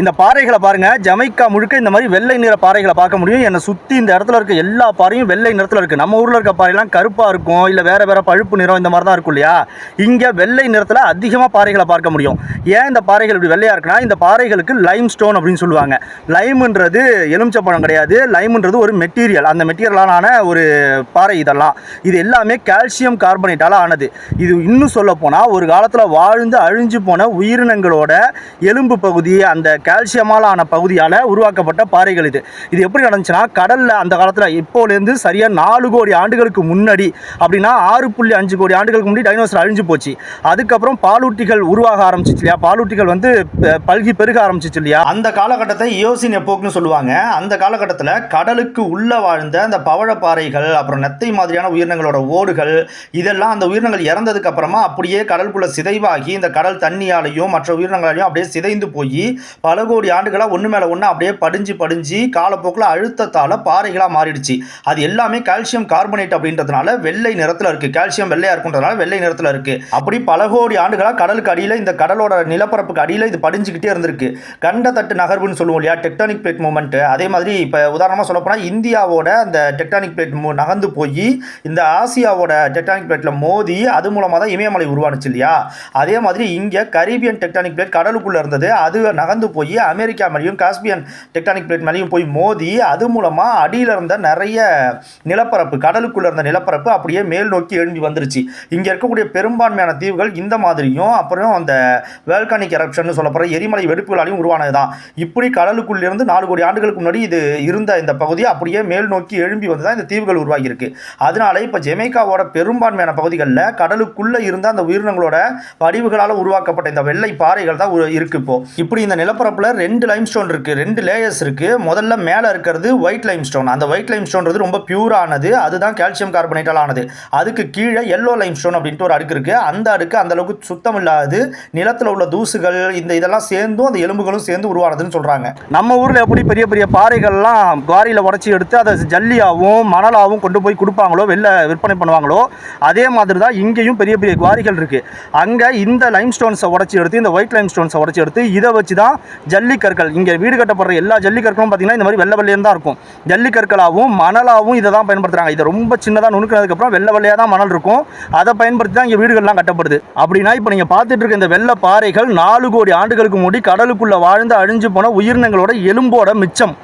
இந்த பாறைகளை பாருங்க ஜமைக்கா முழுக்க இந்த மாதிரி வெள்ளை நிற பாறைகளை பார்க்க முடியும். என்னை சுற்றி இந்த இடத்துல இருக்க எல்லா பாறையும் வெள்ளை நிறத்தில் இருக்குது நம்ம ஊரில் இருக்க பாறையெல்லாம் கருப்பாக இருக்கும் இல்லை வேற வேற பழுப்பு நிறம் இந்த மாதிரி தான் இருக்கும் இல்லையா? இங்கே வெள்ளை நிறத்தில் அதிகமாக பாறைகளை பார்க்க முடியும். ஏன் இந்த பாறைகள் இப்படி வெள்ளையாக இருக்குன்னா இந்த பாறைகளுக்கு லைம் ஸ்டோன் அப்படின்னு சொல்லுவாங்க. லைம்ன்றது எலுமிச்சப்பழம் கிடையாது. லைம்ன்றது ஒரு மெட்டீரியல் அந்த மெட்டீரியலான ஒரு பாறை இதெல்லாம். இது எல்லாமே கால்சியம் கார்பனேட்டால் ஆனது. இது இன்னும் சொல்ல போனால் ஒரு காலத்தில் வாழ்ந்து அழிஞ்சு போன உயிரினங்களோட எலும்பு பகுதி அந்த கால்சியமால் ஆன பகுதியால் உருவாக்கப்பட்ட பாறைகள் இது. இது எப்படி நடந்துச்சுன்னா கடலில் அந்த காலத்தில் இப்போலேருந்து சரியாக நாலு கோடி ஆண்டுகளுக்கு முன்னாடி அப்படின்னா ஆறு புள்ளி அஞ்சு கோடி ஆண்டுகளுக்கு முன்னாடி டைனோசர் அழிஞ்சு போச்சு. அதுக்கப்புறம் பாலூட்டிகள் உருவாக ஆரம்பிச்சிச்சு இல்லையா? பாலூட்டிகள் வந்து பல்கி பெருக ஆரம்பிச்சிச்சு இல்லையா? அந்த காலகட்டத்தை யோசின் எப்போக்குன்னு சொல்லுவாங்க. அந்த காலகட்டத்தில் கடலுக்கு உள்ளே வாழ்ந்த அந்த பவழப்பாறைகள் அப்புறம் நெத்தை மாதிரியான உயிரினங்களோட ஓடுகள் இதெல்லாம் அந்த உயிரினங்கள் இறந்ததுக்கு அப்புறமா அப்படியே கடலுக்குள்ளே சிதைவாகி இந்த கடல் தண்ணியாலையும் மற்ற உயிரினங்களாலையும் அப்படியே சிதைந்து போய் பல கோடி ஆண்டுகளாக ஒன்று மேலே ஒன்று அப்படியே படிஞ்சு படிஞ்சு காலப்போக்கில் அழுத்தத்தால் பாறைகளாக மாறிடுச்சு. அது எல்லாமே கால்சியம் கார்பனேட் அப்படின்றதுனால வெள்ளை நிறத்தில் இருக்குது கால்சியம் வெள்ளையாக இருக்குன்றதுனால வெள்ளை நிறத்தில் இருக்குது அப்படி பல கோடி ஆண்டுகளாக கடலுக்கு அடியில் இந்த கடலோட நிலப்பரப்புக்கு அடியில் இது படிஞ்சுக்கிட்டே இருந்திருக்கு. கண்டத்தட்டு நகர்வுன்னு சொல்லுவோம் இல்லையா? டெக்டானிக் பிளேட் மூமெண்ட் அதே மாதிரி இப்போ உதாரணமாக சொல்லப்போனால் இந்தியாவோட அந்த டெக்டானிக் பிளேட் நகர்ந்து போய் இந்த ஆசியாவோட டெக்டானிக் பிளேட்டில் மோதி அது மூலமாக தான் இமயமலை உருவானுச்சு இல்லையா? அதே மாதிரி இங்கே கரீபியன் டெக்டானிக் பிளேட் கடலுக்குள்ளே இருந்தது. அது நகர்ந்து போய் போய் அமெரிக்கா மேலேயும் காஸ்பியன் டெக்டானிக் பிளேட் மேலேயும் போய் மோதி அது மூலமாக அடியில் இருந்த நிறைய நிலப்பரப்பு கடலுக்குள்ளே இருந்த நிலப்பரப்பு அப்படியே மேல் நோக்கி எழும்பி வந்துருச்சு. இங்கே இருக்கக்கூடிய பெரும்பான்மையான தீவுகள் இந்த மாதிரியும் அப்புறம் அந்த வேல்கானிக் எரப்ஷன் சொல்லப்படுற எரிமலை வெடிப்புகளாலையும் உருவானது தான் இப்படி கடலுக்குள்ளிருந்து நாலு கோடி ஆண்டுகளுக்கு முன்னாடி இது இருந்த இந்த பகுதி அப்படியே மேல் நோக்கி எழும்பி வந்து தான் இந்த தீவுகள் உருவாகியிருக்கு. அதனால இப்போ ஜெமைக்காவோட பெரும்பான்மையான பகுதிகளில் கடலுக்குள்ளே இருந்த அந்த உயிரினங்களோட வடிவுகளால் உருவாக்கப்பட்ட இந்த வெள்ளை பாறைகள் தான் உரு- இருக்கு இப்போ. இப்படி இந்த நிலப்பரப்பு நிலப்பரப்பில் ரெண்டு லைம் ஸ்டோன் இருக்குது ரெண்டு லேயர்ஸ் இருக்குது முதல்ல மேலே இருக்கிறது ஒயிட் லைம் ஸ்டோன் அந்த ஒயிட் லைம் ஸ்டோன்றது ரொம்ப பியூரானது அதுதான் கால்சியம் கார்பனேட்டால் ஆனது. அதுக்கு கீழே எல்லோ லைம் ஸ்டோன் அப்படின்ட்டு ஒரு அடுக்கு இருக்குது அந்த அடுக்கு அந்த அளவுக்கு சுத்தம் இல்லாது நிலத்தில் உள்ள தூசுகள் இந்த இதெல்லாம் சேர்ந்தும் அந்த எலும்புகளும் சேர்ந்து உருவானதுன்னு சொல்கிறாங்க நம்ம ஊரில் எப்படி பெரிய பெரிய பாறைகள்லாம் குவாரியில் உடச்சி எடுத்து அதை ஜல்லியாகவும் மணலாகவும் கொண்டு போய் கொடுப்பாங்களோ வெளில விற்பனை பண்ணுவாங்களோ அதே மாதிரி தான் இங்கேயும் பெரிய பெரிய குவாரிகள் இருக்குது அங்கே இந்த லைம் ஸ்டோன்ஸை உடச்சி எடுத்து இந்த ஒயிட் லைம் ஸ்டோன்ஸை உடச்சி எடுத்து இதை வச்சு தான் ஜல்லிக்கற்கள். இங்கே வீடு கட்டப்படுற எல்லா ஜல்லிக்கற்களும் பார்த்தீங்கன்னா இந்த மாதிரி வெள்ளை வெள்ளையாக தான் இருக்கும். ஜல்லிக்கற்களாகவும் மணலாகவும் இதை தான் பயன்படுத்துகிறாங்க இதை ரொம்ப சின்னதாக நுணுக்கினதுக்கப்புறம் வெள்ளை வெள்ளையாக தான் மணல் இருக்கும். அதை பயன்படுத்தி தான் இங்கே வீடுகள்லாம் கட்டப்படுது. அப்படின்னா இப்போ நீங்கள் பார்த்துட்டு இருக்க இந்த வெள்ளை பாறைகள் நாலு கோடி ஆண்டுகளுக்கு முன்னாடி கடலுக்குள்ளே வாழ்ந்து அழிஞ்சு போன உயிரினங்களோட எலும்போட மிச்சம்.